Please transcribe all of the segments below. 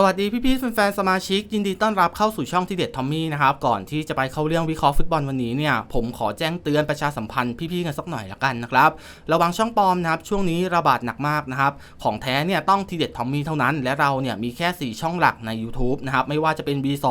สวัสดีพี่ๆแฟนๆสมาชิก ยินดีต้อนรับเข้าสู่ช่องที่เด็ดทอมมี่นะครับ ก่อนที่จะไปเข้าเรื่องวิเคราะห์ฟุตบอลวันนี้เนี่ย ผมขอแจ้งเตือนประชาสัมพันธ์พี่ๆกันสักหน่อยละกันนะครับ ระวังช่องปลอมนะครับ ช่วงนี้ระบาดหนักมากนะครับ ของแท้เนี่ยต้องทีเด็ดทอมมี่เท่านั้น และเราเนี่ยมีแค่ 4 ช่องหลักใน YouTube นะครับ ไม่ว่าจะเป็น V2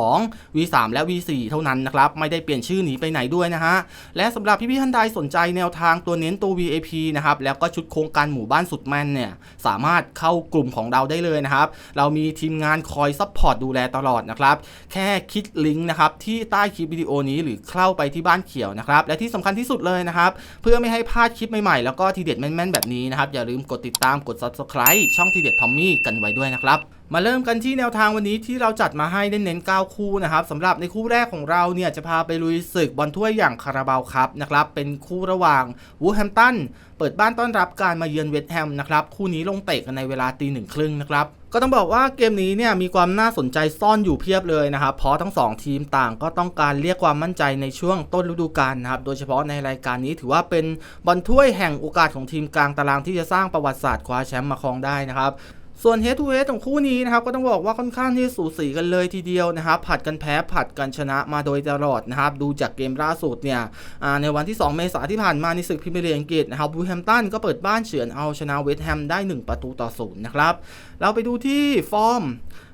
V3 และ V4 เท่านั้นนะครับ ไม่ได้เปลี่ยนชื่อหนีไปไหนด้วยนะฮะและสำหรับพี่ๆท่านใดสนใจแนวทางตัวเน้นตัว VAP นะครับแล้วก็ชุดโครงการหมู่บ้านสุดแม่นเนี่ยสามารถเข้ากลุ่มของเราได้เลยนะครับเรามีทีมงานคอยซัพพอร์ตดูแลตลอดนะครับ แค่คลิกลิงก์นะครับที่ใต้คลิปวิดีโอนี้หรือเข้าไปที่บ้านเขียวนะครับ และที่สำคัญที่สุดเลยนะครับ เพื่อไม่ให้พลาดคลิปใหม่ๆ แล้วก็ทีเด็ดแม่นๆ แบบนี้นะครับ อย่าลืมกดติดตามกด subscribe ช่องทีเด็ดทอมมี่กันไว้ด้วยนะครับ มาเริ่มกันที่แนวทางวันนี้ที่เราจัดมาให้เน้นๆ9คู่นะครับสำหรับในคู่แรกของเราเนี่ยจะพาไปลุยศึกบอลถ้วยอย่างคาราบาวครับนะครับเป็นคู่ระหว่างวูแฮมตันเปิดบ้านต้อนรับการมาเยือนเวสต์แฮมนะครับคู่นี้ลงเตะกันในเวลาตีหนึ่งครึ่งนะครับก็ต้องบอกว่าเกมนี้เนี่ยมีความน่าสนใจซ่อนอยู่เพียบเลยนะครับเพราะทั้งสองทีมต่างก็ต้องการเรียกความมั่นใจในช่วงต้นฤดูกาลนะครับโดยเฉพาะในรายการนี้ถือว่าเป็นบอลถ้วยแห่งโอกาสของทีมกลางตารางที่จะสร้างประวัติศาสตร์คว้าแชมป์มาครองได้นะครับ ส่วน head to head ของคู่นี้นะครับก็ต้องบอกว่าค่อนข้างที่สูสีกันเลยทีเดียวนะครับผัดกันแพ้ผัดกันชนะมาโดยตลอดนะครับดูจากเกมล่าสุดเนี่ยในวันที่ 2 เมษายนที่ผ่านมาในศึกพรีเมียร์ลีกอังกฤษนะครับบูแฮมตันก็เปิดบ้านเฉือนเอาชนะเวสต์แฮมได้ 1 ประตูต่อศูนย์นะครับเราไปดูที่ฟอร์ม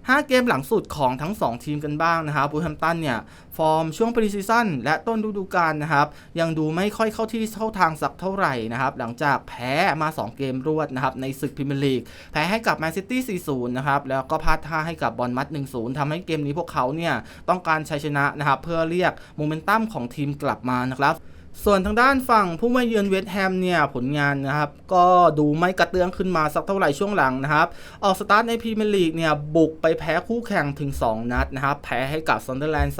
5 เกมหลังสุดของทั้ง 2 ทีมกันบ้างนะครับบูแฮมตันเนี่ย ฟอร์มช่วงปรีซีซั่นและต้นฤดูกาลนะครับ ยังดูไม่ค่อยเข้าที่เข้าทางสักเท่าไหร่นะครับ หลังจากแพ้มา 2 เกมรวดนะครับ ในศึกพรีเมียร์ลีก แพ้ให้กับแมนซิตี้ 4-0 นะครับ แล้วก็พลาดท่าให้กับบอลมัด 1-0 ทำให้เกมนี้พวกเขาเนี่ยต้องการชัยชนะนะครับเพื่อเรียกโมเมนตัมของทีมกลับมานะครับ ส่วนทางด้านฝั่งผู้มาเยือนเวสต์แฮมเนี่ยผลงานนะครับก็ดูไม่กระเตื้องขึ้นมาสักเท่าไหร่ช่วงหลังนะครับ ออกสตาร์ทในพรีเมียร์ลีกเนี่ยบุกไปแพ้คู่แข่งถึง 2 นัดนะครับ แพ้ให้กับซันเดอร์แลนด์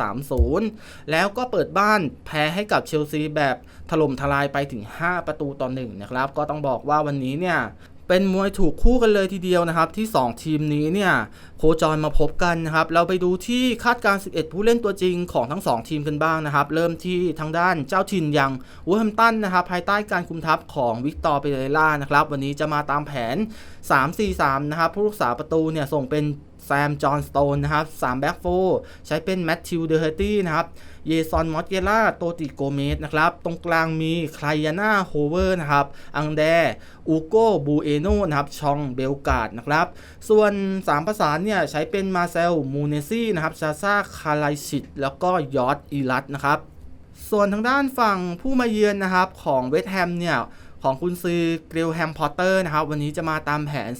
3-0 แล้วก็เปิดบ้านแพ้ให้กับเชลซีแบบถล่มทลายไปถึง 5 ประตูต่อ1นะครับ ก็ต้องบอกว่าวันนี้เนี่ย เป็นมวยถูกคู่กันเลยทีเดียวนะครับ ที่ 2 ทีมนี้เนี่ยโคจรมาพบกันนะครับ เราไปดูที่คาดการณ์11 ผู้เล่นตัวจริงของทั้ง 2 ทีมกันบ้างนะครับ เริ่มที่ทางด้านเจ้าถิ่นอย่างวูแฮมตันนะครับ ภายใต้การคุมทัพของวิกตอร์เปเรล่านะครับ วันนี้จะมาตามแผน 3-4-3 นะครับ ผู้รักษาประตูเนี่ยส่งเป็น แซม จอห์นสโตน นะครับ3แบ็กโฟใช้เป็นแมทธิว เดอร์เฮตี้นะครับ เยซอน มอสเกล่า โตติโกเมส นะครับ ตรงกลางมีคลายาน่า โฮเวอร์ นะครับ อังแด อูโกบูเอโนนะครับ ชอง เบลกาดนะครับ ส่วน 3 ประสานเนี่ย ใช้เป็นมาเซล มูเนซี่ นะครับซาซาคาไลชิต แล้วก็ยอร์ดอีลัตนะครับ ส่วนทางด้านฝั่งผู้มาเยือนนะครับของเวสต์แฮมเนี่ย ของคุณซือกริลแฮมพอตเตอร์นะครับวันนี้จะมาตามแผน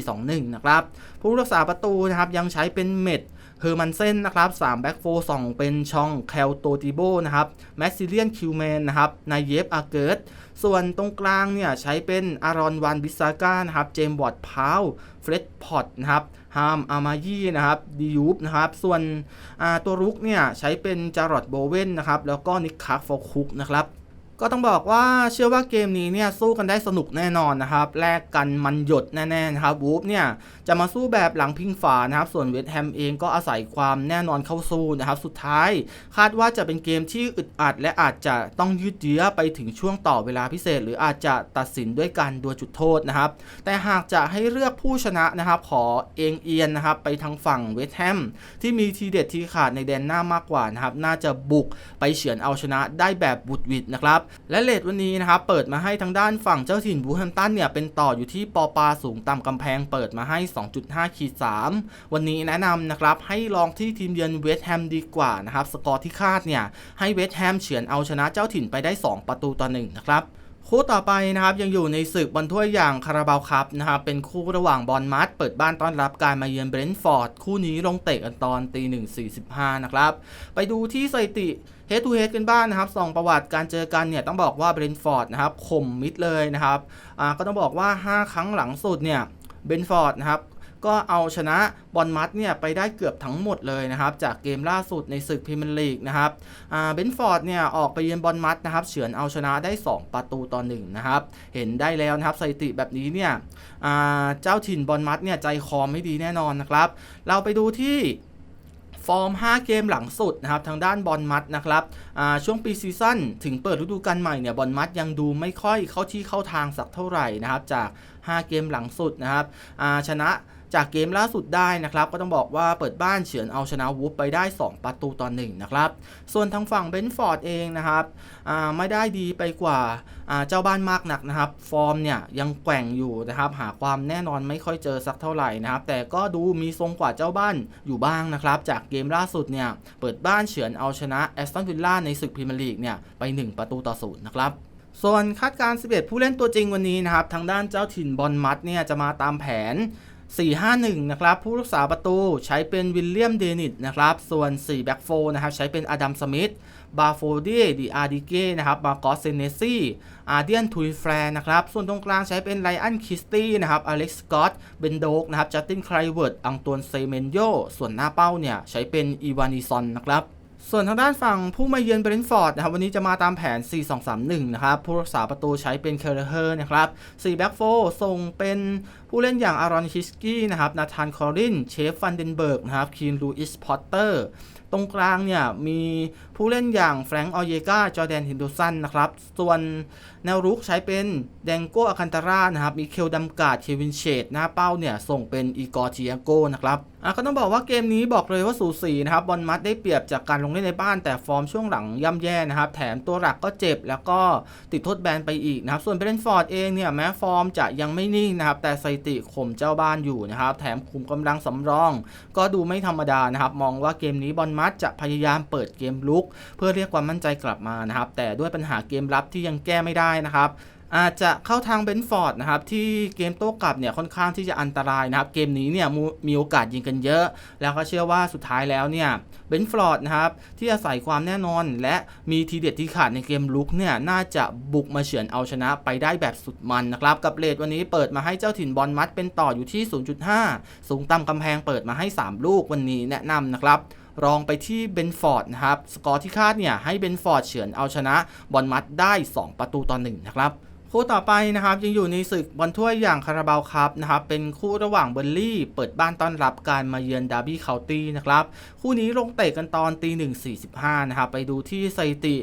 3-4-2-1 นะครับผู้รักษาประตูนะครับยังใช้เป็นเม็ดเฮอร์มันเซนนะครับ3แบ็กโฟสองเป็นช่องแคลโตติโบนะครับแมสซิเลียนคิวแมนนะครับนายเยฟอาเกิร์ตส่วนตรงกลางเนี่ยใช้เป็นอารอนวันบิซาก้านะครับเจมบอดพาวเฟร็ดพอตนะครับฮามอามายีนะครับดิยูปนะครับส่วนตัวรุกเนี่ยใช้เป็นจารอดโบเวนนะครับแล้วก็นิคคาร์ฟอคุกนะครับ ก็ต้องบอกว่าเชื่อว่าเกมนี้เนี่ยสู้กันได้สนุกแน่นอนนะครับแลกกันมันหยดแน่ๆนะครับวูฟเนี่ย จะมาสู้แบบหลังพิงฝานะครับ ส่วนเวสต์แฮมเองก็อาศัยความแน่นอนเข้าสู้นะครับ สุดท้าย คาดว่าจะเป็นเกมที่อึดอัด และอาจจะต้องยืดเยื้อไปถึงช่วงต่อเวลาพิเศษ หรืออาจจะตัดสินด้วยการดวลจุดโทษนะครับ แต่หากจะให้เลือกผู้ชนะนะครับขอเองเอียนนะครับไปทางฝั่งเวสต์แฮมที่มีทีเด็ดทีขาดในแดนหน้ามากกว่านะครับน่าจะบุกไปเฉือนเอาชนะได้แบบบุดวิดนะครับและเลทวันนี้นะครับเปิดมาให้ทางด้านฝั่งเจ้าถิ่นบูแฮมตันเนี่ยเป็นต่ออยู่ที่ปอปาสูงต่ำกำแพงเปิดมาให้2.5ขีด3วันนี้แนะนำนะครับให้ลองที่ทีมเยือนเวสต์แฮมดีกว่านะครับ สกอร์ที่คาดเนี่ย ให้เวสต์แฮมเฉือนเอาชนะเจ้าถิ่นไปได้ 2 ประตูต่อ1นะครับคู่ต่อไปนะครับยังอยู่ในศึกบอลถ้วยอย่างคาราบาวคัพนะครับเป็นคู่ระหว่างบอลมัดเปิดบ้านต้อนรับการมาเยือนเบรนท์ฟอร์ดคู่นี้ลงเตะกันตอนตีหนึ่งสี่สิบห้านะครับไปดูที่สถิติเฮดทูเฮดกันบ้างนะครับสองประวัติการเจอกันเนี่ยต้องบอกว่าเบรนท์ฟอร์ดนะครับข่มมิดเลยนะครับอ่าก็ต้องบอกว่า 5 ครั้งหลังสุดเนี่ย เบนฟอร์ดนะครับก็เอาชนะบอลมัดเนี่ยไปได้เกือบทั้งหมดเลยนะครับ จากเกมล่าสุดในศึกพรีเมียร์ลีกนะครับเบนฟอร์ดเนี่ยออกไปเยือนบอลมัดนะครับเฉือนเอาชนะได้ 2 ประตูต่อ1นะครับ เห็นได้แล้วนะครับสถิติแบบนี้เนี่ยเจ้าถิ่นบอลมัดเนี่ยใจคอไม่ดีแน่นอนนะครับ เราไปดูที่ อร์ม 5 เกมหลังสุดนะครับทางด้านบอลมัดนะครับช่วงปีซีซั่นถึงเปิดฤดูกาลใหม่เนี่ยบอลมัดยังดูไม่ค่อยเข้าที่เข้าทางสักเท่าไหร่นะครับจาก 5 เกมหลังสุดนะครับชนะ จากเกมล่าสุดได้นะครับ ก็ต้องบอกว่าเปิดบ้านเฉือนเอาชนะวูฟไปได้ 2 ประตูต่อหนึ่งนะครับ ส่วนทางฝั่งเบนฟอร์ดเองนะครับไม่ได้ดีไปกว่าเจ้าบ้านมากหนักนะครับ ฟอร์มเนี่ยยังแกว่งอยู่นะครับ หาความแน่นอนไม่ค่อยเจอสักเท่าไหร่นะครับ แต่ก็ดูมีทรงกว่าเจ้าบ้านอยู่บ้างนะครับ จากเกมล่าสุดเนี่ยเปิดบ้านเฉือนเอาชนะแอสตันวิลล่าในศึกพรีเมียร์ลีกเนี่ยไป 1 ประตูต่อศูนย์นะครับส่วนคาดการณ์11 ผู้เล่นตัวจริงวันนี้นะครับ ทางด้านเจ้าถิ่นบอลมัดเนี่ยจะมาตามแผน 4-5-1 นะครับ ผู้รักษาประตูใช้เป็นวิลเลียมเดนิตนะครับ ส่วน 4 แบ็กโฟนะครับ ใช้เป็นอดัมสมิธบาโฟเดีดีอาร์ดิเก้นะครับมากอสเซเนซี่อาร์เดียนทุยแฟร์นะครับ ส่วนตรงกลางใช้เป็นไลอันคิสตี้นะครับอเล็กซ์สกอตเบนโดกนะครับจัสตินคลเวิร์ดอังตวนเซเมนโยส่วนหน้าเป้าเนี่ย ใช้เป็นอีวานิซอนนะครับส่วนทางด้านฝั่งผู้มาเยือนเบรนท์ฟอร์ดนะครับวันนี้จะมาตามแผน 4-2-3-1 นะครับ ผู้รักษาประตูใช้เป็นเคอร์เฮอร์นะครับ4แบ็กโฟส่งเป็น ผู้เล่นอย่างอารอนฮิสกี้นะครับนาธานคอรินเชฟฟันเดนเบิร์กนะครับคีนลูอิสพอตเตอร์ตรงกลางเนี่ยมีผู้เล่นอย่างแฟรงก์ออเยกาจอแดนฮินดูสันนะครับ ส่วนแนวรุกใช้เป็นแดงโกอาคันตารานะครับ มีเคลดัมกาดเควินเชดหน้าเป้าเนี่ย ส่งเป็นอีกอร์จิอโกนะครับอะก็ต้องบอกว่าเกมนี้บอกเลยว่าสูสีนะครับบอลมัดได้เปรียบจากการลงเล่นในบ้านแต่ฟอร์มช่วงหลังย่ำแย่นะครับ แถมตัวหลักก็เจ็บแล้วก็ติดโทษแบนไปอีกนะครับ ส่วนเบรนฟอร์ดเองเนี่ยแม้ฟอร์มจะยังไม่นิ่งนะครับแต่สถิติข่มเจ้าบ้านอยู่นะครับ แถมคุมกำลังสำรอง ก็ดูไม่ธรรมดานะครับ มองว่าเกมนี้บอลมัดจะพยายามเปิดเกมลุก เพื่อเรียกความมั่นใจกลับมานะครับ แต่ด้วยปัญหาเกมรับที่ยังแก้ไม่ได้นะครับ อาจจะเข้าทางเบนฟอร์ดนะครับที่เกมโต้กลับเนี่ยค่อนข้างที่จะอันตรายนะครับ เกมนี้เนี่ยมีโอกาสยิงกันเยอะ แล้วก็เชื่อว่าสุดท้ายแล้วเนี่ยเบนฟอร์ดนะครับที่อาศัยความแน่นอน และมีทีเด็ดที่ขาดในเกมลุกเนี่ยน่าจะบุกมาเฉือนเอาชนะไปได้แบบสุดมันนะครับ กับเลดวันนี้เปิดมาให้เจ้าถิ่นบอลมัดเป็นต่ออยู่ที่ 0.5 สูงต่ำกำแพงเปิดมาให้ 3 ลูกวันนี้แนะนำนะครับรองไปที่เบนฟอร์ดนะครับ สกอร์ที่คาดเนี่ยให้เบนฟอร์ดเฉือนเอาชนะบอลมัดได้ 2 ประตูต่อ1นะครับ คู่ต่อไปนะครับยังอยู่ในศึกบอลถ้วยอย่างคาราบาวครับนะครับเป็นคู่ระหว่างเบอร์ลี่ เปิดบ้านต้อนรับการมาเยือนดาร์บี้เคาน์ตี้นะครับคู่นี้ลงเตะกันตอนตีหนึ่งสี่สิบห้านะครับไปดูที่สถิติ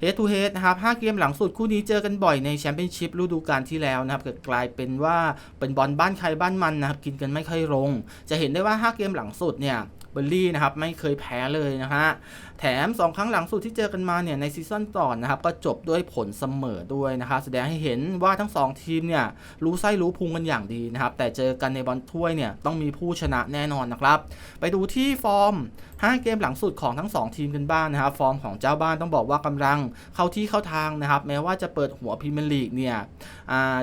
เฮดทูเฮดนะครับ5เกมหลังสุดคู่นี้เจอกันบ่อยในแชมเปี้ยนชิพฤดูกาลที่แล้วนะครับเกิดกลายเป็นว่าเป็นบอลบ้านใครบ้านมันนะครับกินกันไม่ค่อยลง จะเห็นได้ว่า 5 เกมหลังสุดเนี่ย เบอร์ลี่นะครับไม่เคยแพ้เลยนะฮะแถม 2 ครั้งหลังสุดที่เจอกันมาเนี่ยในซีซั่นก่อนนะครับก็จบด้วยผลเสมอด้วยนะครับแสดงให้เห็นว่าทั้ง 2 ทีมเนี่ยรู้ไส้รู้พุงกันอย่างดีนะครับแต่เจอกันในบอลถ้วยเนี่ยต้องมีผู้ชนะแน่นอนนะครับไปดูที่ฟอร์ม 5 เกมหลังสุดของทั้ง 2 ทีมกันบ้างนนะครับฟอร์มของเจ้าบ้านต้องบอกว่ากำลังเข้าที่เข้าทางนะครับแม้ว่าจะเปิดหัวพรีเมียร์ลีกเนี่ย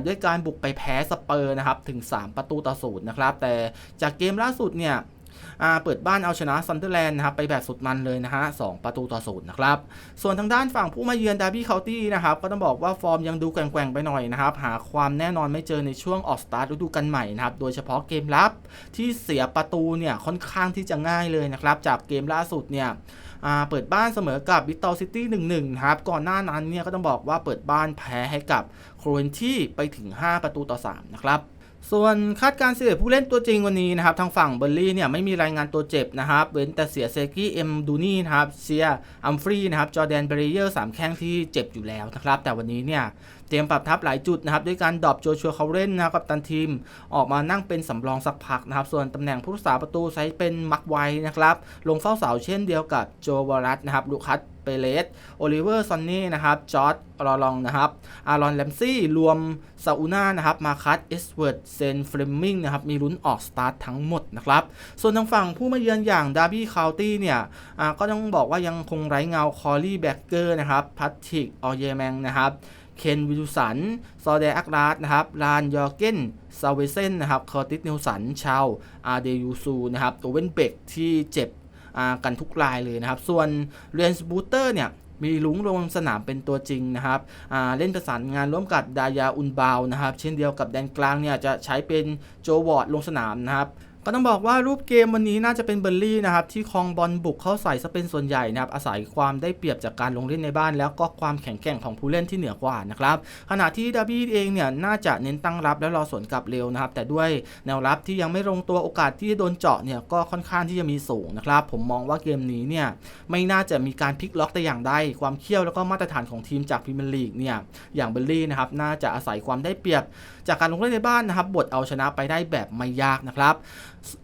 ด้วยการบุกไปแพ้สเปอร์นะครับถึง 3 ประตูต่อศูนย์นะครับแต่จากเกมล่าสุดเนี่ย เปิดบ้านเอาชนะซันเดอร์แลนด์นะครับไปแบบสุดมันเลยนะฮะสประตูต่อศูนย์นะครับ ส่วนทางด้านฝั่งผู้มาเยือนดาร์บี้เคาน์ตี้นะครับก็ต้องบอกว่าฟอร์มยังดูแกว่งๆไปหน่อยนะครับ หาความแน่นอนไม่เจอในช่วงออกสตาร์ทฤดูกาลใหม่นะครับ โดยเฉพาะเกมรับที่เสียประตูเนี่ยค่อนข้างที่จะง่ายเลยนะครับ จากเกมล่าสุดเนี่ยเปิดบ้านเสมอกับบิตตอซิตี้หนึ่งหนึ่งครับ ก่อนหน้านั้นเนี่ยก็ต้องบอกว่าเปิดบ้านแพ้ให้กับโครเอนที่ไปถึง 5 ประตูต่อ 3 นะครับ ส่วนคาดการเสียผู้เล่นตัวจริงวันนี้นะครับทางฝั่งเบอร์ลี่เนี่ยไม่มีรายงานตัวเจ็บนะครับเว้นแต่เสียเซกี้เอ็มดูนี่นะครับเซียอัมฟรีนะครับจอแดนเบรเยอร์สามแข้งที่เจ็บอยู่แล้วนะครับแต่วันนี้เนี่ย เตรียมปรับทับหลายจุดนะครับด้วยการดรอปโจชัวเขาเล่นนะครับกับตันทีม ออกมานั่งเป็นสำรองสักพักนะครับ ส่วนตำแหน่งผู้รักษาประตูใช้เป็นมักไวนะครับ ลงเฝ้าเสาเช่นเดียวกับโจวารัตนะครับลูคัสเปเลสโอลิเวอร์ซอนนี่นะครับจอร์ดรอลองนะครับอารอนแลมซี่รวมซาอูน่านะครับมาคัสเอสเวิร์ดเซนเฟลมิงนะครับมีลุ้นออกสตาร์ททั้งหมดนะครับ ส่วนทางฝั่งผู้มาเยือนอย่างดาร์บี้คาวตี้เนี่ยก็ต้องบอกว่ายังคงไร้เงาคอรี่แบ็กเกอร์นะครับพัตติกออเยแมงนะครับ เคนวิลสัน ซอเดอักราสนะครับลานยอร์เกนซาเวเซนนะครับคอร์ติสนิวสัน ชาวอาเดยูซูนะครับโอเวนเบกที่เจ็บกันทุกรายเลยนะครับ ส่วนเรนสบูเตอร์เนี่ยมีลุงลงสนามเป็นตัวจริงนะครับเล่นประสานงานร่วมกับดายาอุนบาวนะครับ เช่นเดียวกับแดนกลางเนี่ยจะใช้เป็นโจวอร์ดลงสนามนะครับ ก็ต้องบอกว่ารูปเกมวันนี้น่าจะเป็นเบอร์ลี่นะครับที่คลองบอลบุกเข้าใส่ซะเป็นส่วนใหญ่นะครับอาศัยความได้เปรียบจากการลงเล่นในบ้าน แล้วก็ความแข็งแกร่งของผู้เล่นที่เหนือกว่านะครับขณะที่ดาบี้เองเนี่ยน่าจะเน้นตั้งรับแล้วรอสวนกลับเร็วนะครับแต่ด้วยแนวรับที่ยังไม่ลงตัวโอกาสที่จะโดนเจาะเนี่ยก็ค่อนข้างที่จะมีสูงนะครับผมมองว่าเกมนี้เนี่ยไม่น่าจะมีการพลิกล็อกแต่อย่างใดความเขี้ยวแล้วก็มาตรฐานของทีมจากพรีเมียร์ลีกเนี่ยอย่างเบอร์ลี่นะครับน่าจะอาศัยความได้เปรียบ จากการลงเล่นในบ้านนะครับบทเอาชนะไปได้แบบไม่ยากนะครับ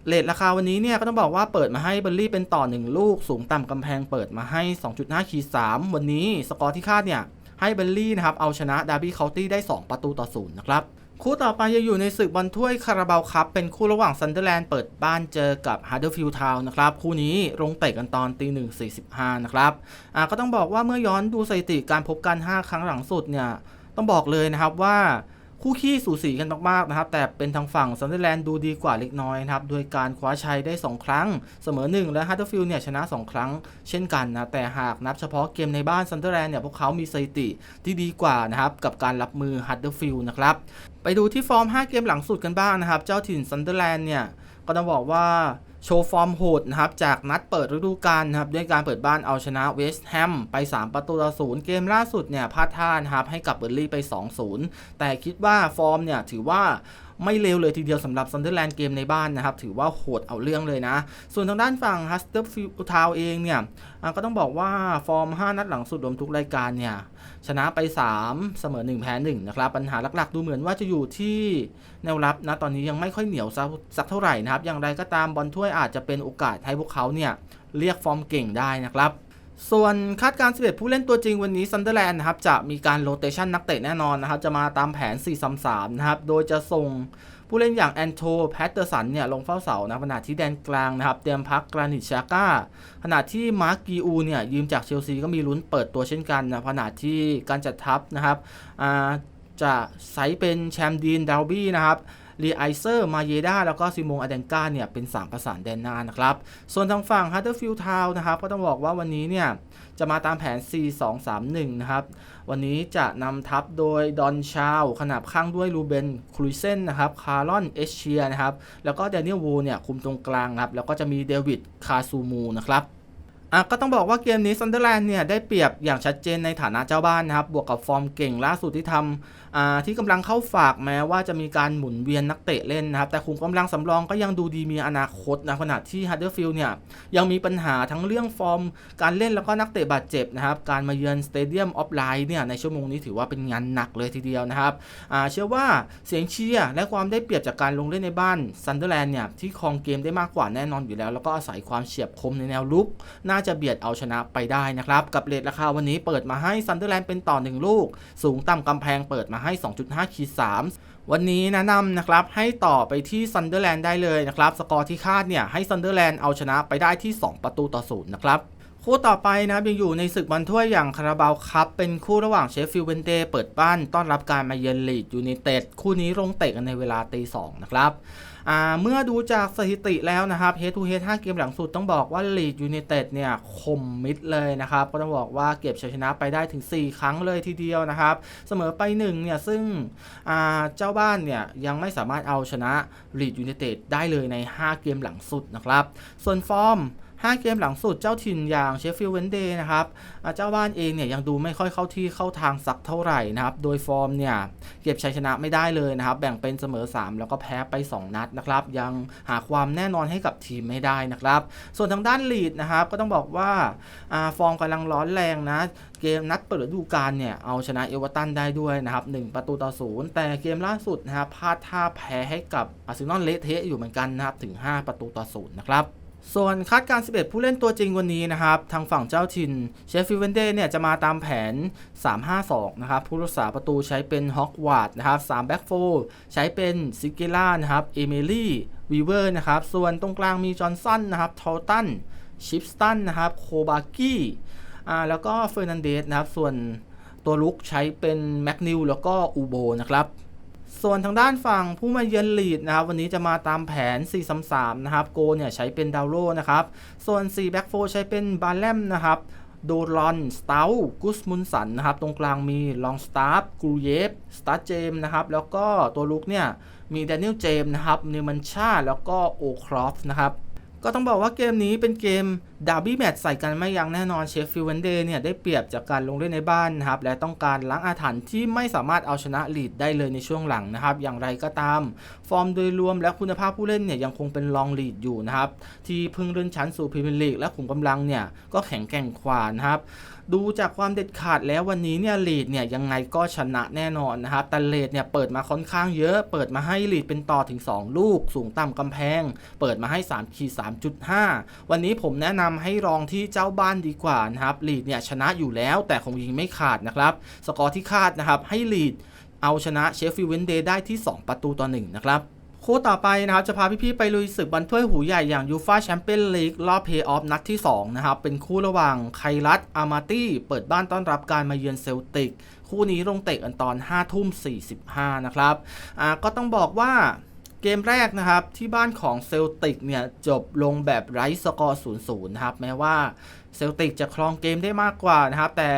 เลทราคาวันนี้เนี่ยก็ต้องบอกว่าเปิดมาให้เบอร์ลี่เป็นต่อ 1 ลูก สูงต่ำกำแพงเปิดมาให้ 2.5ขีด3วันนี้สกอร์ที่คาดเนี่ยให้เบอร์ลี่นะครับเอาชนะดาร์บี้เคาน์ตี้ได้ 2 ประตูต่อศูนย์นะครับคู่ต่อไปยังอยู่ในศึกบอลถ้วยคาราบาวคัพเป็นคู่ระหว่างซันเดอร์แลนด์เปิดบ้านเจอกับฮาร์เดอร์ฟิลด์ทาวน์นะครับ คู่นี้ลงเตะกันตอนตีหนึ่งสี่สิบห้านะครับอ่าก็ต้องบอกว่าเมื่อย้อนดูสถิติการพบกัน 5 ครั้งหลังสุดเนี่ย ต้องบอกเลยนะครับว่า คู่ขี้สูสีกันมากๆนะครับ แต่เป็นทางฝั่งซันเดอร์แลนด์ดูดีกว่าเล็กน้อยนะครับ โดยการคว้าชัยได้ 2 ครั้ง เสมอ 1 และฮาร์เดอร์ฟิลด์เนี่ยชนะ 2 ครั้งเช่นกันนะ แต่หากนับเฉพาะเกมในบ้านซันเดอร์แลนด์เนี่ยพวกเขามีสถิติที่ดีกว่านะครับ กับการรับมือฮาร์เดอร์ฟิลด์นะครับ ไปดูที่ฟอร์ม 5 เกมหลังสุดกันบ้างนะครับ เจ้าถิ่นซันเดอร์แลนด์เนี่ยก็ต้องบอกว่า โชว์ฟอร์มโหดนะครับจากนัดเปิดฤดูกาลนะครับด้วยการเปิดบ้านเอาชนะเวสต์แฮมไป 3 ประตูต่อศูนย์เกมล่าสุดเนี่ยพลาดท่านะครับให้กับเบอร์ลี่ไป 2-0 แต่คิดว่าฟอร์มเนี่ยถือว่า ไม่เลวเลยทีเดียวสำหรับซันเดอร์แลนด์เกมในบ้านนะครับ ถือว่าโหดเอาเรื่องเลยนะ ส่วนทางด้านฝั่งฮัสเตอร์ฟิลทาวเองเนี่ยก็ต้องบอกว่าฟอร์ม 5 นัดหลังสุดรวมทุกรายการเนี่ย ชนะไป 3 เสมอ 1 แพ้ 1 นะครับ ปัญหาหลักๆ ดูเหมือนว่าจะอยู่ที่แนวรับนะตอนนี้ยังไม่ค่อยเหนียวสักเท่าไหร่นะครับ อย่างไรก็ตามบอลถ้วยอาจจะเป็นโอกาสให้พวกเขาเนี่ยเรียกฟอร์มเก่งได้นะครับ ส่วนคาดการณ์11 ผู้เล่นตัวจริงวันนี้ซันเดอร์แลนด์นะครับจะมีการโรเตชันนักเตะแน่นอนนะครับ จะมาตามแผน 4-3-3 นะครับ โดยจะส่งผู้เล่นอย่างแอนโทแพตเตอร์สันเนี่ยลงเฝ้าเสานะขณะที่แดนกลางนะครับเตรียมพักกรานิชาก้าขณะที่มาร์กกีอูเนี่ยยืมจากเชลซีก็มีลุ้นเปิดตัวเช่นกันนะขณะที่การจัดทัพนะครับจะใช้เป็นแชมป์ดีนดาวบี้นะครับ รีไอเซอร์ มาเยดาแล้วก็ซิโมงอเดนกาเนี่ยเป็น 3 ประสานแดนหน้านะครับ ส่วนทางฝั่งฮัตเตอร์ฟิลทาวนะครับก็ต้องบอกว่าวันนี้เนี่ยจะมาตามแผน 4-2-3-1 นะครับ วันนี้จะนำทัพโดยดอนชาว ขนาบข้างด้วยรูเบนครูเซนนะครับ คาร์ลอน เอชเชียนะครับ แล้วก็แดเนียลวูเนี่ยคุมตรงกลางครับ แล้วก็จะมีเดวิด คาซูมูนะครับ อะก็ต้องบอกว่าเกมนี้ซันเดอร์แลนด์เนี่ยได้เปรียบอย่างชัดเจนในฐานะเจ้าบ้านนะครับ บวกกับฟอร์มเก่งล่าสุดที่ทำอ่าที่กำลังเข้าฝากแม้ว่าจะมีการหมุนเวียนนักเตะเล่นนะครับ แต่คุมกำลังสำรองก็ยังดูดีมีอนาคตนะขณะที่ฮัตเดอร์ฟิลด์เนี่ยยังมีปัญหาทั้งเรื่องฟอร์ม การเล่นแล้วก็นักเตะบาดเจ็บนะครับ การมาเยือนสเตเดียมออฟไลน์เนี่ยในชั่วโมงนี้ถือว่าเป็นงานหนักเลยทีเดียวนะครับอ่าเชื่อว่าเสียงเชียร์และความได้เปรียบจากการลงเล่นในบ้านซันเดอร์แลนด์เนี่ยที่ครองเกมได้มากกว่าแน่นอนอยู่แล้ว แล้วก็อาศัยความเฉียบคมในแนวลุกน่าจะเบียดเอาชนะไปได้นะครับ กับเลทราคาวันนี้เปิดมาให้ซันเดอร์แลนด์เป็นต่อ 1 ลูก สูงต่ำกำแพงเปิดมาให้ 2.5ขีด3วันนี้แนะนำนะครับให้ต่อไปที่ซันเดอร์แลนด์ได้เลยนะครับ สกอร์ที่คาดเนี่ยให้ซันเดอร์แลนด์เอาชนะไปได้ที่ 2 ประตูต่อศูนย์นะครับ คู่ต่อไปนะครับยังอยู่ในศึกบอลถ้วยอย่างคาราบาวคัพเป็นคู่ระหว่างเชฟฟิลด์เวนเดเปิดบ้านต้อนรับการมาเยือนลีดยูไนเต็ดคู่นี้ลงเตะกันในเวลาตีสองนะครับเมื่อดูจากสถิติแล้วนะครับเฮดทูเฮด5เกมหลังสุดต้องบอกว่าลีดยูไนเต็ดเนี่ยคมมิดเลยนะครับ ก็ต้องบอกว่าเก็บชัยชนะไปได้ถึง 4 ครั้งเลยทีเดียวนะครับ เสมอไป1เนี่ยซึ่งเจ้าบ้านเนี่ยยังไม่สามารถเอาชนะลีดยูไนเต็ดได้เลยใน 5 เกมหลังสุดนะครับ ส่วนฟอร์ม 5 เกมหลังสุดเจ้าถิ่นอย่างเชฟฟิลด์เวนเดย์นะครับเจ้าบ้านเองเนี่ยยังดูไม่ค่อยเข้าที่เข้าทางสักเท่าไหร่นะครับโดยฟอร์มเนี่ยเก็บชัยชนะไม่ได้เลยนะครับแบ่งเป็นเสมอ 3 แล้วก็แพ้ไป 2 นัดนะครับยังหาความแน่นอนให้กับทีมไม่ได้นะครับส่วนทางด้านลีดนะครับก็ต้องบอกว่าฟอร์มกำลังร้อนแรงนะเกมนัดเปิดฤดูกาลเนี่ยเอาชนะเอเวอร์ตันได้ด้วยนะครับ1ประตูต่อศูนย์แต่เกมล่าสุดนะครับพลาดท่าแพ้ให้กับอาร์เซนอลเลเทะอยู่เหมือนกันนะครับถึง 5 ประตูต่อศูนย์นะครับ ส่วนคาดการ 11 ผู้เล่นตัวจริงวันนี้นะครับ ทางฝั่งเจ้าถิ่นเชฟฟิลเวนเดเนี่ยจะมาตามแผน 3-5-2 นะครับ ผู้รักษาประตูใช้เป็นฮอกวาร์ดนะครับ3แบ็กโฟใช้เป็นซิกเกล่านะครับเอเมลี่วีเวอร์นะครับ ส่วนตรงกลางมีจอห์นสันนะครับทอลตันชิปสตันนะครับโคบากี้อ่าแล้วก็เฟอร์นันเดสนะครับ ส่วนตัวลุกใช้เป็นแมกนิลแล้วก็อูโบนะครับ ส่วนทางด้านฝั่งผู้มาเยือนลีดนะครับวันนี้จะมาตามแผน 4-3-3 นะครับ โกเนี่ยใช้เป็นดาวโรนะครับ ส่วน4แบ็กโฟใช้เป็นบาร์แลมนะครับโดรอนสตา์กุสมุนสันนะครับ ตรงกลางมีลองสตาร์กูเยฟ สตาร์เจมนะครับ แล้วก็ตัวลุกเนี่ย มีแดเนียลเจมนะครับเนมันชาแล้วก็โอครอฟนะครับ ก็ต้องบอกว่าเกมนี้เป็นเกม ดาร์บี้แมตช์ใส่กันไม่ยั้งแน่นอนเชฟฟิลด์เวนเดย์เนี่ยได้เปรียบจากการลงเล่นในบ้านนะครับและต้องการล้างอาถรรพ์ที่ไม่สามารถเอาชนะลีดได้เลยในช่วงหลังนะครับอย่างไรก็ตาม ฟอร์มโดยรวมและคุณภาพผู้เล่นเนี่ยยังคงเป็นรองลีดอยู่นะครับที่เพิ่งเลื่อนชั้นสู่พรีเมียร์ลีกและขุมกำลังเนี่ยก็แข็งแกร่งกว่านะครับดูจากความเด็ดขาดแล้ววันนี้เนี่ยลีดเนี่ยยังไงก็ชนะแน่นอนนะครับแต่เลดเนี่ยเปิดมาค่อนข้างเยอะ เปิดมาให้ลีดเป็นต่อถึง 2 ลูก สูงต่ำกำแพง เปิดมาให้3ขีด3.5 วันนี้ผมแนะนำให้รองที่เจ้าบ้านดีกว่านะครับลีดเนี่ยชนะอยู่แล้วแต่คงยิงไม่ขาดนะครับสกอร์ที่คาดนะครับให้ลีดเอาชนะเชฟฟิลด์เวนเดย์ได้ที่ 2 ประตูต่อ1นะครับคู่ต่อไปนะครับจะพาพี่ๆไปลุยศึกบอลถ้วยหูใหญ่อย่างยูฟาแชมเปี้ยนลีกรอบเพย์ออฟนัดที่ 2 นะครับ เป็นคู่ระหว่างไครัตอามาตี้ เปิดบ้านต้อนรับการมาเยือนเซลติก คู่นี้ลงเตะกันตอน5ทุ่ม45นะครับอ่าก็ต้องบอกว่า เกมแรกนะครับที่บ้านของเซลติกเนี่ยจบลงแบบไร้สกอร์0-0นะครับแม้ว่าเซลติกจะครองเกมได้มากกว่านะครับ แต่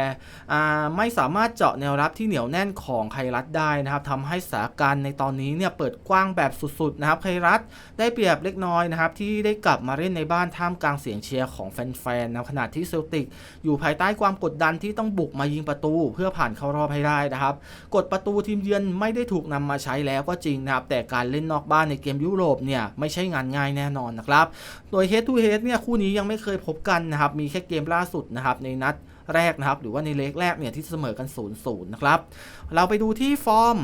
ไม่สามารถเจาะแนวรับที่เหนียวแน่นของไครัตได้นะครับทำให้สถานการณ์ในตอนนี้เนี่ยเปิดกว้างแบบสุดๆนะครับไครัตได้เปรียบเล็กน้อยนะครับ ที่ได้กลับมาเล่นในบ้านท่ามกลางเสียงเชียร์ของแฟนๆนะขณะที่เซลติกอยู่ภายใต้ความกดดันที่ต้องบุกมายิงประตู เพื่อผ่านเข้ารอบให้ได้นะครับกฎประตูทีมเยือนไม่ได้ถูกนำมาใช้แล้วก็จริงนะครับแต่การเล่นนอกบ้านในเกมยุโรปเนี่ยไม่ใช่งานง่ายแน่นอนนะครับ โดย head to head เนี่ยคู่นี้ยังไม่เคยพบกันนะครับ มีแค่เกมล่าสุดนะครับในนัดแรกนะครับ หรือว่าในเลกแรกเนี่ยที่เสมอกัน0-0นะครับ เราไปดูที่ฟอร์ม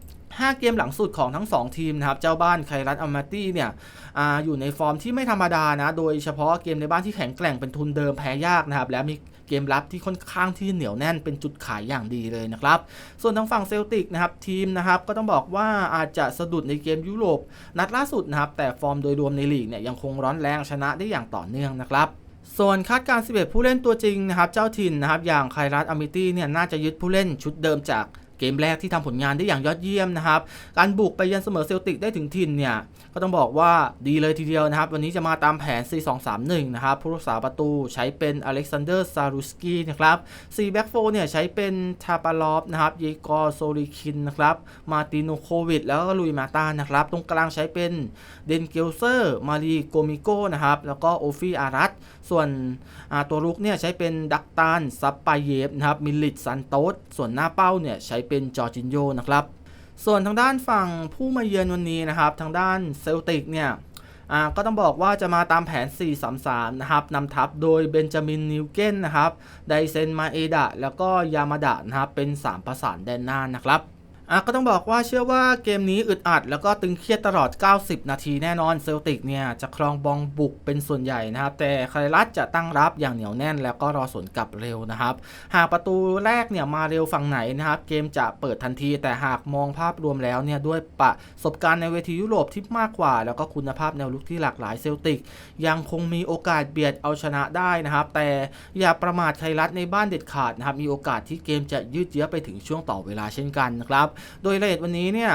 5 เกมหลังสุดของทั้ง 2 ทีมนะครับ เจ้าบ้านไครัตอามาตี้เนี่ยออยู่ในฟอร์มที่ไม่ธรรมดานะ โดยเฉพาะเกมในบ้านที่แข็งแกร่งเป็นทุนเดิมแพ้ยากนะครับ และมี เกมรับที่ค่อนข้างที่เหนียวแน่นเป็นจุดขายอย่างดีเลยนะครับ ส่วนทางฝั่งเซลติกนะครับทีมนะครับก็ต้องบอกว่าอาจจะสะดุดในเกมยุโรปนัดล่าสุดนะครับแต่ฟอร์มโดยรวมในลีกเนี่ยยังคงร้อนแรงชนะได้อย่างต่อเนื่องนะครับส่วนคาดการณ์11 ผู้เล่นตัวจริงนะครับ เจ้าถิ่นนะครับ อย่างไครัตอามิตี้เนี่ย น่าจะยึดผู้เล่นชุดเดิมจาก เกมแรกที่ทำผลงานได้อย่างยอดเยี่ยมนะครับ การบุกไปเยือนเสมอเซลติกได้ถึงถิ่นเนี่ย ก็ต้องบอกว่าดีเลยทีเดียวนะครับ วันนี้จะมาตามแผน 4-2-3-1 นะครับ ผู้รักษาประตูใช้เป็นอเล็กซานเดอร์ซารุสกี้นะครับ4แบ็กโฟเนี่ยใช้เป็นทาปาลอฟนะครับเยกอโซริคินนะครับ มาติโนโควิด แล้วก็ลุยมาตานะครับ ตรงกลางใช้เป็นเดนเกลเซอร์ มารีโกมิโกนะครับ แล้วก็โอฟี่อารัต ส่วนตัวรุกเนี่ยใช้เป็นดักตานซับปาเยฟนะครับมิลิตซันโตสส่วนหน้าเป้าเนี่ยใช้เป็นจอร์จินโยนะครับส่วนทางด้านฝั่งผู้มาเยือนวันนี้นะครับทางด้านเซลติกเนี่ยก็ต้องบอกว่าจะมาตามแผน 4-3-3 นะครับนำทัพโดยเบนจามินนิวเกนนะครับไดเซนมาเอดะ แล้วก็ยามาดะนะครับเป็น 3 ประสานแดนหน้านะครับ อะก็ต้องบอกว่าเชื่อว่าเกมนี้อึดอัด แล้วก็ตึงเครียดตลอด 90 นาทีแน่นอนเซลติกเนี่ยจะครองบองบุกเป็นส่วนใหญ่นะครับ แต่คาริรัตจะตั้งรับอย่างเหนียวแน่น แล้วก็รอสวนกลับเร็วนะครับ หากประตูแรกเนี่ยมาเร็วฝั่งไหนนะครับ เกมจะเปิดทันที แต่หากมองภาพรวมแล้วเนี่ยด้วยประสบการณ์ในเวทียุโรปที่มากกว่า แล้วก็คุณภาพแนวลุกที่หลากหลายเซลติก ยังคงมีโอกาสเบียดเอาชนะได้นะครับ แต่อย่าประมาทไครัตในบ้านเด็ดขาดนะครับมีโอกาสที่เกมจะยืดเยื้อไปถึงช่วงต่อเวลาเช่นกันนะครับโดยเรทวันนี้เนี่ย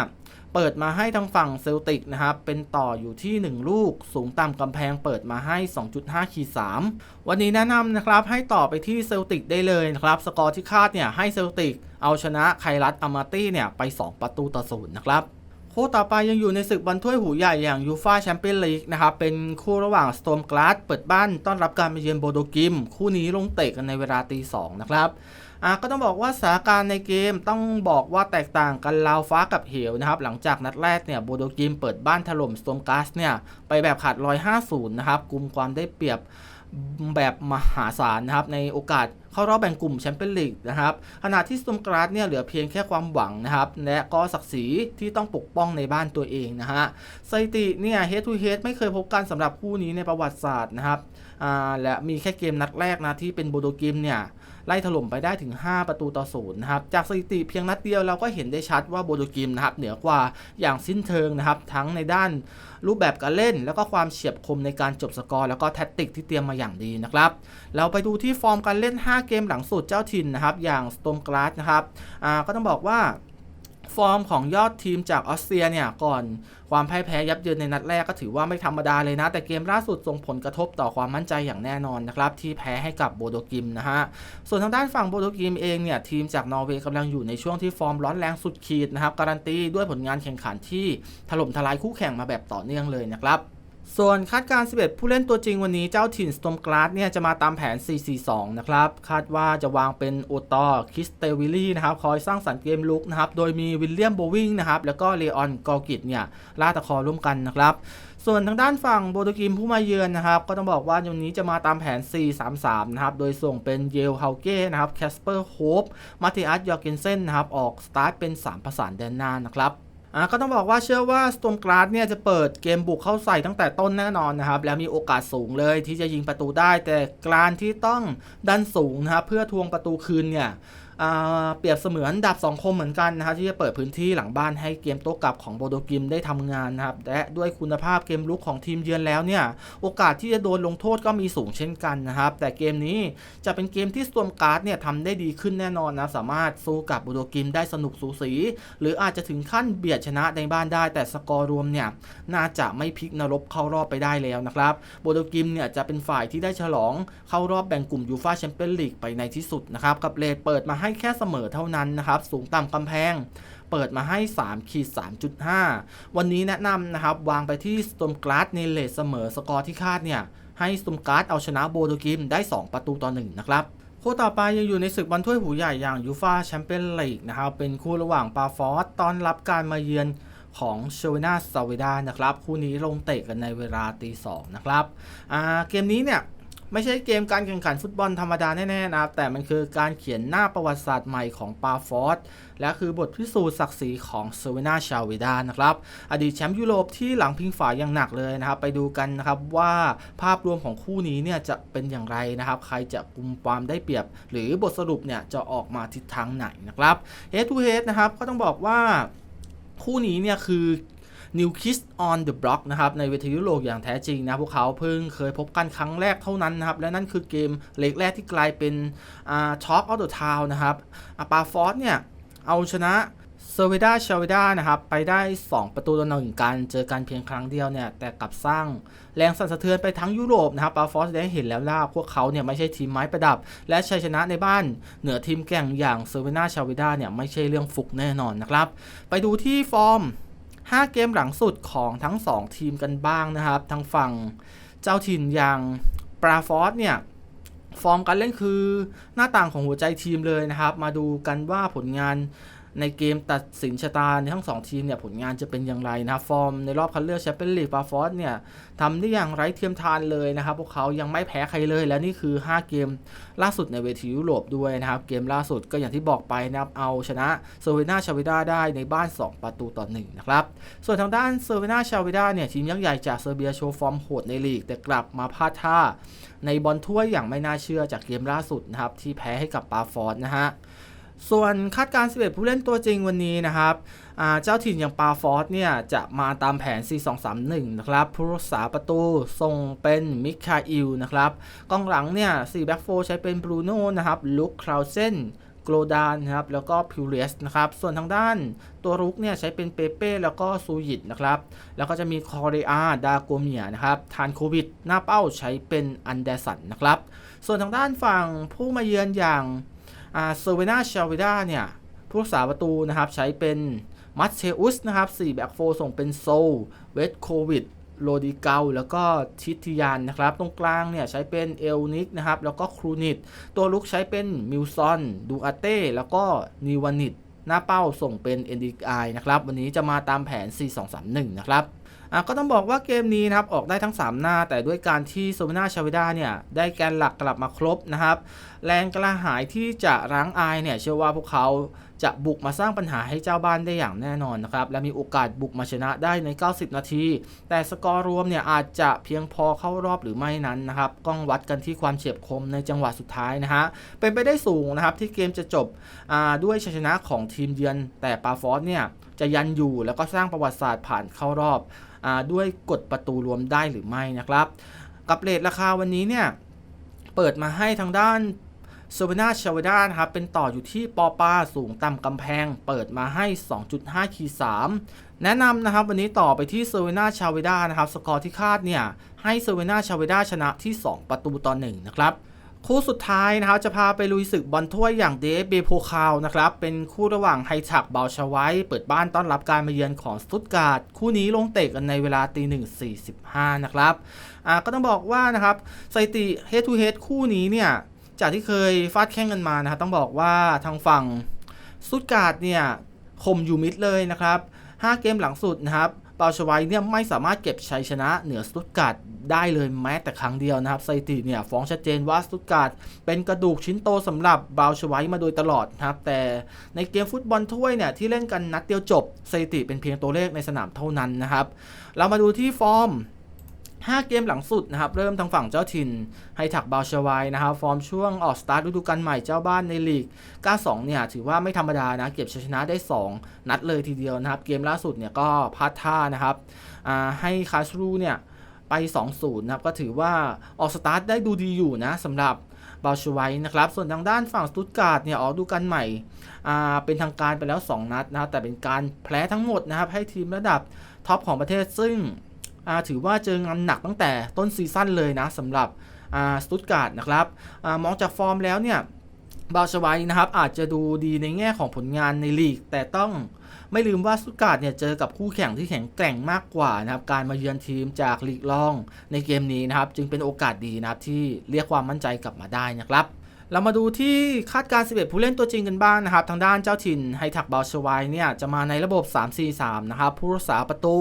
เปิดมาให้ทางฝั่งเซลติกนะครับเป็นต่ออยู่ที่ 1 ลูก สูงต่ำกำแพงเปิดมาให้ 2.5ขีด3วันนี้แนะนำนะครับให้ต่อไปที่เซลติกได้เลยนะครับสกอร์ที่คาดเนี่ยให้เซลติกเอาชนะไครัตอามาตี้เนี่ยไป 2 ประตูต่อศูนย์นะครับคู่ต่อไปยังอยู่ในศึกบอลถ้วยหูใหญ่อย่างยูฟาแชมเปี้ยนลีกนะครับ เป็นคู่ระหว่างสโตมกลาสเปิดบ้านต้อนรับการมาเยือนโบโดกิม คู่นี้ลงเตะกันในเวลาตีสองนะครับ อะก็ต้องบอกว่าสถานการณ์ในเกมต้องบอกว่าแตกต่างกันราวฟ้ากับเหวนะครับ หลังจากนัดแรกเนี่ยโบโดกิมเปิดบ้านถล่มสโตมกาสเนี่ย ไปแบบขาด150นะครับกลุ่มความได้เปรียบแบบมหาศาลนะครับในโอกาสเข้ารอบแบ่งกลุ่มแชมเปี้ยนลีกนะครับขณะที่สโตมกราสเนี่ยเหลือเพียงแค่ความหวังนะครับ และก็ศักดิ์ศรีที่ต้องปกป้องในบ้านตัวเองนะฮะสถิติเนี่ยเฮดทูเฮดไม่เคยพบกันสำหรับคู่นี้ในประวัติศาสตร์นะครับอ่าและมีแค่เกมนัดแรกนะที่เป็นโบโดกิมเนี่ย ไล่ถล่มไปได้ถึง 5 ประตูต่อศูนย์นะครับจากสถิติเพียงนัดเดียวเราก็เห็นได้ชัดว่าโบโดกิมนะครับเหนือกว่าอย่างสิ้นเชิงนะครับทั้งในด้านรูปแบบการเล่น แล้วก็ความเฉียบคมในการจบสกอร์แล้วก็แท็กติกที่เตรียมมาอย่างดีนะครับเราไปดูที่ฟอร์มการเล่น 5 เกมหลังสุดเจ้าถิ่นนะครับอย่างสโตมกราสนะครับก็ต้องบอกว่า ฟอร์มของยอดทีมจากออสเตรียเนี่ยก่อนความพ่ายแพ้ยับเยินในนัดแรกก็ถือว่าไม่ธรรมดาเลยนะ แต่เกมล่าสุดส่งผลกระทบต่อความมั่นใจอย่างแน่นอนนะครับ ที่แพ้ให้กับโบโดกิมนะฮะ ส่วนทางด้านฝั่งโบโดกิมเองเนี่ย ทีมจากนอร์เวย์กำลังอยู่ในช่วงที่ฟอร์มร้อนแรงสุดขีดนะครับ การันตีด้วยผลงานแข่งขันที่ถล่มทลายคู่แข่งมาแบบต่อเนื่องเลยนะครับ ส่วนคาดการณ์11 ผู้เล่นตัวจริงวันนี้เจ้าถิ่นสตอมกราดเนี่ยจะมาตามแผน 4-4-2 นะครับ คาดว่าจะวางเป็นโอตอคิสเตวิลลี่นะครับคอยสร้างสรรค์เกมลุกนะครับ โดยมีวิลเลียมโบวิงนะครับ แล้วก็เลออนกอกิตเนี่ยล่าตะคอร่วมกันนะครับ ส่วนทางด้านฝั่งโบโตกิมผู้มาเยือนนะครับ ก็ต้องบอกว่าวันนี้จะมาตามแผน 4-3-3 นะครับ โดยส่งเป็นเยลเฮาเก้นะครับแคสเปอร์โฮปมาติอัสยอร์เกนเซนนะครับออกสตาร์ทเป็น 3 ประสานแดนหน้านะครับ อ่าก็ต้องบอกว่าเชื่อว่าสโตมกราสเนี่ยจะเปิดเกมบุกเข้าใส่ตั้งแต่ต้นแน่นอนนะครับ แล้วมีโอกาสสูงเลยที่จะยิงประตูได้ แต่การที่ต้องดันสูงนะครับเพื่อทวงประตูคืนเนี่ย เปรียบเสมือนดาบสองคมเหมือนกันนะครับที่จะเปิดพื้นที่หลังบ้านให้เกมโต้กลับของโบโดกิมได้ทำงานนะครับและด้วยคุณภาพเกมลุกของทีมเยือนแล้วเนี่ยโอกาสที่จะโดนลงโทษก็มีสูงเช่นกันนะครับแต่เกมนี้จะเป็นเกมที่สโตมการาดเนี่ยทำได้ดีขึ้นแน่นอนนะสามารถสู้กับโบโดกิมได้สนุกสูสี หรืออาจจะถึงขั้นเบียดชนะในบ้านได้ แต่สกอร์รวมเนี่ยน่าจะไม่พลิกนรกเข้ารอบไปได้แล้วนะครับโบโดกิมเนี่ยจะเป็นฝ่ายที่ได้ฉลองเข้ารอบแบ่งกลุ่มยูฟาแชมเปี้ยนลีกไปในที่สุดนะครับกับเลดเปิดมาให้แค่เสมอเท่านั้นนะครับ สูงต่ำกำแพง เปิดมาให้3ขีด3.5 วันนี้แนะนำนะครับ วางไปที่สตอมกราดในเลทเสมอสกอร์ที่คาดเนี่ย ให้สตอมกราดเอาชนะโบโดกิมได้ 2 ประตูต่อ1นะครับคู่ต่อไปยังอยู่ในศึกบอลถ้วยหูใหญ่อย่างยูฟาแชมเปี้ยนลีกนะครับ เป็นคู่ระหว่างปาฟอสต้อนรับการมาเยือนของเชเวนาซาเวดานะครับ คู่นี้ลงเตะกันในเวลาตีสองนะครับเกมนี้เนี่ย ไม่ใช่เกมการแข่งขันฟุตบอลธรรมดาแน่ๆนะครับ แต่มันคือการเขียนหน้าประวัติศาสตร์ใหม่ของปาฟอร์ดและคือบทพิสูจน์ศักดิ์ศรีของเซเวนาชาเวดานะครับ อดีตแชมป์ยุโรปที่หลังพิงฝาอย่างหนักเลยนะครับ ไปดูกันนะครับว่าภาพรวมของคู่นี้เนี่ยจะเป็นอย่างไรนะครับ ใครจะกุมความได้เปรียบ หรือบทสรุปเนี่ยจะออกมาทิศทางไหนนะครับ head to head นะครับก็ต้องบอกว่าคู่นี้เนี่ยคือ New Kids on the Block นะครับในเวทียุโรปอย่างแท้จริงนะพวกเขาเพิ่งเคยพบกันครั้งแรกเท่านั้นนะครับ และนั่นคือเกมเล็กแรกที่กลายเป็นอ่า Talk of the Town นะครับอาปาฟอสเนี่ยเอาชนะเซเวดาชาเวดานะครับไปได้ 2 ประตูต่อหนึ่งกันเจอกันเพียงครั้งเดียวเนี่ยแต่กลับสร้างแรงสั่นสะเทือนไปทั้งยุโรปนะครับปาฟอสได้เห็นแล้วล่ะพวกเขาเนี่ยไม่ใช่ทีมไม้ประดับ และชัยชนะในบ้านเหนือทีมแก่งอย่างเซเวนาชาเวดาเนี่ยไม่ใช่เรื่องฟุกแน่นอนนะครับ ไปดูที่ฟอร์ม 5 เกมหลังสุดของทั้ง 2 ทีมกันบ้างนะครับ ทางฝั่งเจ้าถิ่นอย่างปราฟอสเนี่ย ฟอร์มการเล่นคือหน้าต่างของหัวใจทีมเลยนะครับ มาดูกันว่าผลงาน ในเกมตัดสินชะตาในทั้ง 2 ทีมเนี่ยผลงานจะเป็นอย่างไรนะครับฟอร์มในรอบคัดเลือกแชมเปี้ยนลีกปาฟอสเนี่ยทำได้อย่างไร้เทียมทานเลยนะครับพวกเขายังไม่แพ้ใครเลย และนี่คือ 5 เกมล่าสุดในเวทียุโรปด้วยนะครับ เกมล่าสุดก็อย่างที่บอกไปนะครับเอาชนะเซเวนาชาเวดาได้ในบ้าน 2 ประตูต่อ1นะครับส่วนทางด้านเซเวนาชาเวดาเนี่ยทีมยักษ์ใหญ่จากเซอร์เบียโชว์ฟอร์มโหดในลีก แต่กลับมาพลาดท่าในบอลถ้วยอย่างไม่น่าเชื่อจากเกมล่าสุดนะครับที่แพ้ให้กับปาฟอร์ดนะฮะ ส่วนคาดการณ์11 ผู้เล่นตัวจริงวันนี้นะครับเจ้าถิ่นอย่างปาฟอร์ดเนี่ยจะมาตามแผน 4-2-3-1 นะครับผู้รักษาประตูส่งเป็นมิคาอิลนะครับกองหลังเนี่ย4แบ็กโฟใช้เป็นบรูโน่นะครับลุคคราวเซนโกลดานนะครับแล้วก็พิวเรสนะครับส่วนทางด้านตัวรุกเนี่ยใช้เป็นเปเป้แล้วก็ซูยิตนะครับแล้วก็จะมีคอเรอาดาโกเมียนะครับทานโควิด หน้าเป้าใช้เป็นอันเดสันนะครับส่วนทางด้านฝั่งผู้มาเยือนอย่าง เซเวนาชาวิดาเนี่ยผู้รักษาประตูนะครับใช้เป็นมัตเชอุสนะครับ4แบ็กโฟส่งเป็นโซลเวทโควิดโรดิเกาแล้วก็ทิทิยานนะครับ ตรงกลางเนี่ยใช้เป็นเอลนิกนะครับ แล้วก็ครูนิต ตัวลุกใช้เป็นมิลซอน ดูอาเต้ แล้วก็นิวานิต หน้าเป้าส่งเป็น NDI นะครับ วันนี้จะมาตามแผน 4-2-3-1 นะครับ ก็ต้องบอกว่าเกมนี้นะครับออกได้ทั้ง 3 หน้า แต่ด้วยการที่โซเวนาชาวิดาเนี่ยได้แกนหลักกลับมาครบนะครับแรงกระหายที่จะรั้งอายเนี่ยเชื่อว่าพวกเขาจะบุกมาสร้างปัญหาให้เจ้าบ้านได้อย่างแน่นอนนะครับและมีโอกาสบุกมาชนะได้ใน 90 นาที แต่สกอร์รวมเนี่ยอาจจะเพียงพอเข้ารอบหรือไม่นั้นนะครับต้องวัดกันที่ความเฉียบคมในจังหวะสุดท้ายนะฮะเป็นไปได้สูงนะครับที่เกมจะจบด้วยชัยชนะของทีมเยือน แต่ปาฟอสเนี่ยจะยันอยู่แล้วก็สร้างประวัติศาสตร์ผ่านเข้ารอบ ด้วยกฎประตูรวมได้หรือไม่นะครับ กับเลทราคาวันนี้เนี่ยเปิดมาให้ทางด้านโซเวนาชาวดานะครับเป็นต่ออยู่ที่ปอปาสูงต่ำกำแพง เปิดมาให้ 2.5 คี3แนะนำนะครับวันนี้ต่อไปที่เซเวนาชาวดานะครับ สกอร์ที่คาดเนี่ยให้เซเวนาชาวดาชนะที่ 2 ประตูต่อ1นะครับ คู่สุดท้ายนะครับจะพาไปลุยศึกบอลถ้วยอย่างเดฟเบโพคาวนะครับเป็นคู่ระหว่างไฮชักเบลชไว้เปิดบ้านต้อนรับการมาเยือนของสตุตการ์ดคู่นี้ลงเตะกันในเวลาตีหนึ่งสี่สิบห้านะครับอ่าก็ต้องบอกว่านะครับสถิติ head to head คู่นี้เนี่ยจากที่เคยฟาดแข่งกันมานะครับต้องบอกว่าทางฝั่งสตุตการ์ดเนี่ยคมอยู่มิดเลยนะครับ 5 เกมหลังสุดนะครับเปาชไวเนี่ยไม่สามารถเก็บชัยชนะเหนือสตุตการ์ด ได้เลยแม้แต่ครั้งเดียวนะครับสถิติเนี่ยฟ้องชัดเจนว่าสตุตการ์ดเป็นกระดูกชิ้นโตสำหรับบาชไวมาโดยตลอดนะครับแต่ในเกมฟุตบอลถ้วยเนี่ยที่เล่นกันนัดเดียวจบสถิติเป็นเพียงตัวเลขในสนามเท่านั้นนะครับเรามาดูที่ฟอร์ม5 เกมหลังสุดนะครับ เริ่มทางฝั่งเจ้าถิ่นไฮทักบาชวายนะครับ ฟอร์มช่วงออกสตาร์ทฤดูกาลใหม่เจ้าบ้านในลีก92เนี่ย ถือว่าไม่ธรรมดานะ เก็บชัยชนะได้ 2 นัดเลยทีเดียวนะครับ เกมล่าสุดเนี่ยก็พลาดท่านะครับให้คาสรูเนี่ย ไป 2-0 นะครับ ก็ถือว่าออกสตาร์ทได้ดูดีอยู่นะสำหรับบาชไวนะครับ ส่วนทางด้านฝั่งสตุตการ์ดเนี่ยออกดูกันใหม่อ่าเป็นทางการไปแล้ว 2 นัดนะครับแต่เป็นการแพ้ทั้งหมดนะครับ ให้ทีมระดับท็อปของประเทศซึ่งถือว่าเจองานหนักตั้งแต่ต้นซีซั่นเลยนะสำหรับสตุตการ์ดนะครับอมองจากฟอร์มแล้วเนี่ย บาชไวนะครับอาจจะดูดีในแง่ของผลงานในลีก แต่ต้องไม่ลืมว่าสุการ์ดเนี่ยเจอกับคู่แข่งที่แข็งแกร่งมากกว่านะครับการมาเยือนทีมจากลีกรองในเกมนี้นะครับ จึงเป็นโอกาสดีนะครับที่เรียกความมั่นใจกลับมาได้นะครับเรามาดูที่คาดการณ์11 ผู้เล่นตัวจริงกันบ้างนะครับ ทางด้านเจ้าถิ่นไฮทักบาชวายเนี่ย จะมาในระบบ 3-4-3 นะครับ ผู้รักษาประตู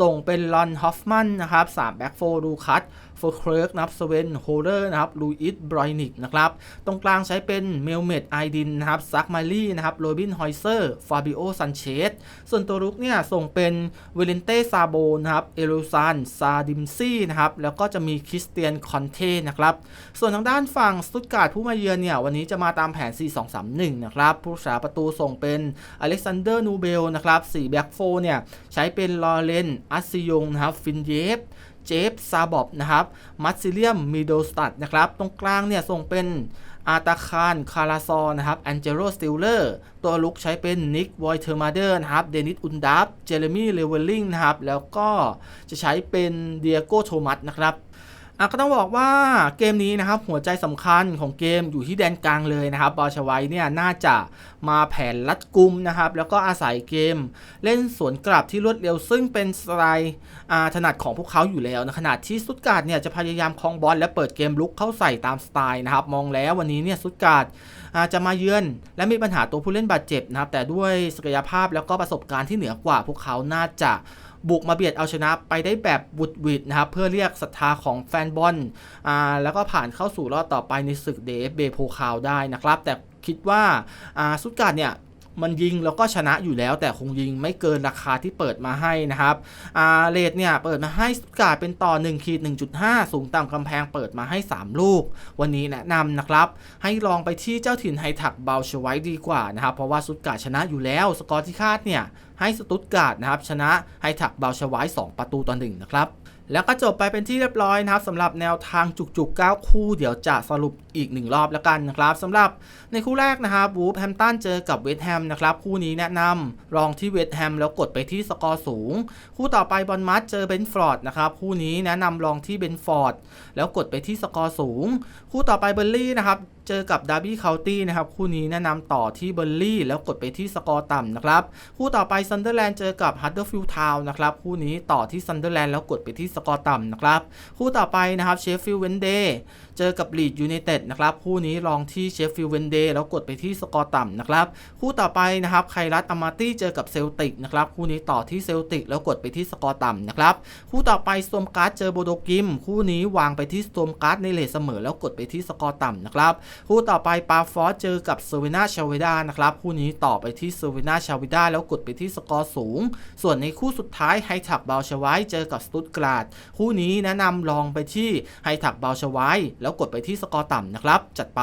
ส่งเป็นลอนฮอฟมันนะครับ 3 แบ็กโฟดูคัต โฟร์เคลิร์กนะครับสเวนโฮเลอร์นะครับลูอิสบรอยนิกนะครับตรงกลางใช้เป็นเมลเมดไอดินนะครับซักมาลี่นะครับโรบินฮอยเซอร์ฟาบิโอซันเชสส่วนตัวรุกเนี่ยส่งเป็นเวเลนเต้ซาโบนะครับเอลูซานซาดิมซี่นะครับแล้วก็จะมีคริสเตียนคอนเทนะครับส่วนทางด้านฝั่งสตุตการ์ดผู้มาเยือนเนี่ยวันนี้จะมาตามแผน 4-2-3-1 นะครับผู้รักษาประตูส่งเป็นอเล็กซานเดอร์นูเบลนะครับ4แบ็กโฟเนี่ยใช้เป็นลอเรนอัสซิยงนะครับฟินเยฟ เจฟซาบอบนะครับมัตซิเลียมมิโดสตัดนะครับตรงกลางเนี่ยส่งเป็นอาตาคารคาราซอนะครับแอนเจโรสติลเลอร์ตัวลุกใช้เป็นนิกวอยเทอร์มาเดอร์นะครับเดนิสอุนดับเจเรมี่เลเวลลิงนะครับแล้วก็จะใช้เป็นเดียโกโทมัสนะครับ อะก็ต้องบอกว่าเกมนี้นะครับหัวใจสำคัญของเกมอยู่ที่แดนกลางเลยนะครับบอลชไวเนี่ยน่าจะมาแผนลัดกุมนะครับแล้วก็อาศัยเกม เล่นสวนกลับที่รวดเร็ว ซึ่งเป็นสไตล์าถนัดของพวกเขาอยู่แล้วนะขณะที่สุดการ์ดเนี่ยจะพยายามคลองบอลและเปิดเกมลุกเข้าใส่ตามสไตล์นะครับมองแล้ววันนี้เนี่ยสุดการ์ดจะมาเยือน และมีปัญหาตัวผู้เล่นบาดเจ็บนะครับแต่ด้วยศักยภาพแล้วก็ประสบการณ์ที่เหนือกว่าพวกเขาน่าจะ บุกมาเบียดเอาชนะไปได้แบบบุดวิดนะครับ เพื่อเรียกศรัทธาของแฟนบอลอ่าแล้วก็ผ่านเข้าสู่รอบต่อไปในศึกเดฟเบโพคาวได้นะครับ แต่คิดว่าอ่าสุดการ์ดเนี่ย มันยิงแล้วก็ชนะอยู่แล้ว แต่คงยิงไม่เกินราคาที่เปิดมาให้นะครับอาเลทเนี่ยเปิดมาให้สตุตการ์ดเป็นต่อ1ขีด1.5 สูงต่ำกำแพงเปิดมาให้ 3 ลูก วันนี้แนะนำนะครับ ให้ลองไปที่เจ้าถิ่นไฮทักเบลชไว้ดีกว่านะครับ เพราะว่าสตุตการ์ดชนะอยู่แล้ว สกอร์ที่คาดเนี่ยให้สตุตการ์ดนะครับชนะไฮทักเบลชไว้2ประตูต่อหนึ่งนะครับ แล้วก็จบไปเป็นที่เรียบร้อยนะครับสำหรับแนวทางจุกๆ 9 คู่เดี๋ยวจะสรุปอีก 1 รอบแล้วกันนะครับสำหรับในคู่แรกนะครับวูฟแฮมตันเจอกับเวสต์แฮมนะครับคู่นี้แนะนำลองที่เวสต์แฮมแล้วกดไปที่สกอร์สูง คู่ต่อไปบอลมัดเจอเบนฟอร์ดนะครับคู่นี้แนะนำลองที่เบนฟอร์ดแล้วกดไปที่สกอร์สูง คู่ต่อไปเบอร์ลี่นะครับ เจอกับดาร์บี้เคานตี้นะครับคู่นี้แนะนำต่อที่เบอร์ลี่แล้วกดไปที่สกอร์ต่ำนะครับคู่ต่อไปซันเดอร์แลนด์เจอกับฮัตเตอร์ฟิลด์ทาวน์นะครับคู่นี้ต่อที่ซันเดอร์แลนด์แล้วกดไปที่สกอร์ต่ำนะครับคู่ต่อไปนะครับเชฟฟิลด์เวนเดย์ เจอกับลีดยูไนเต็ดนะครับคู่นี้ลองที่เชฟฟิลด์เวนเดย์แล้วกดไปที่สกอร์ต่ำนะครับคู่ต่อไปนะครับไครัตอามาตี้เจอกับเซลติกนะครับคู่นี้ต่อที่เซลติกแล้วกดไปที่สกอร์ต่ำนะครับคู่ต่อไปสโตมการ์ดเจอโบโดกิม คู่นี้วางไปที่สโตมการ์ดในเลทเสมอแล้วกดไปที่สกอร์ต่ำนะครับคู่ต่อไปปาฟอสเจอกับเซเวนาชาเวดานะครับคู่นี้ต่อไปที่เซเวนาชาเวดาแล้วกดไปที่สกอร์สูง ส่วนในคู่สุดท้ายไฮทักบาลชไวเจอกับสตุตการาดคู่นี้แนะนำลองไปที่ไฮทักบาลชไวแล้วกดไปที่สกอร์ต่ำนะครับ จัดไป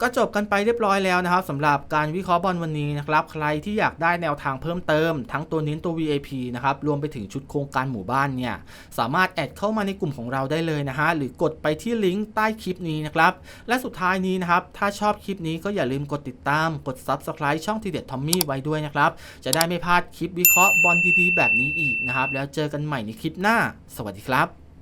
ก็จบกันไปเรียบร้อยแล้วนะครับสำหรับการวิเคราะห์บอลวันนี้นะครับใครที่อยากได้แนวทางเพิ่มเติม ทั้งตัวเน้นตัว VIP นะครับรวมไปถึงชุดโครงการหมู่บ้านเนี่ยสามารถแอดเข้ามาในกลุ่มของเราได้เลยนะฮะหรือกดไปที่ลิงก์ใต้คลิปนี้นะครับและสุดท้ายนี้นะครับถ้าชอบคลิปนี้ก็อย่าลืมกดติดตามกด Subscribe ช่องทีเด็ดทอมมี่ไว้ด้วยนะครับจะได้ไม่พลาดคลิปวิเคราะห์บอลดีๆแบบนี้อีกนะครับแล้วเจอกันใหม่ในคลิปหน้า สวัสดีครับ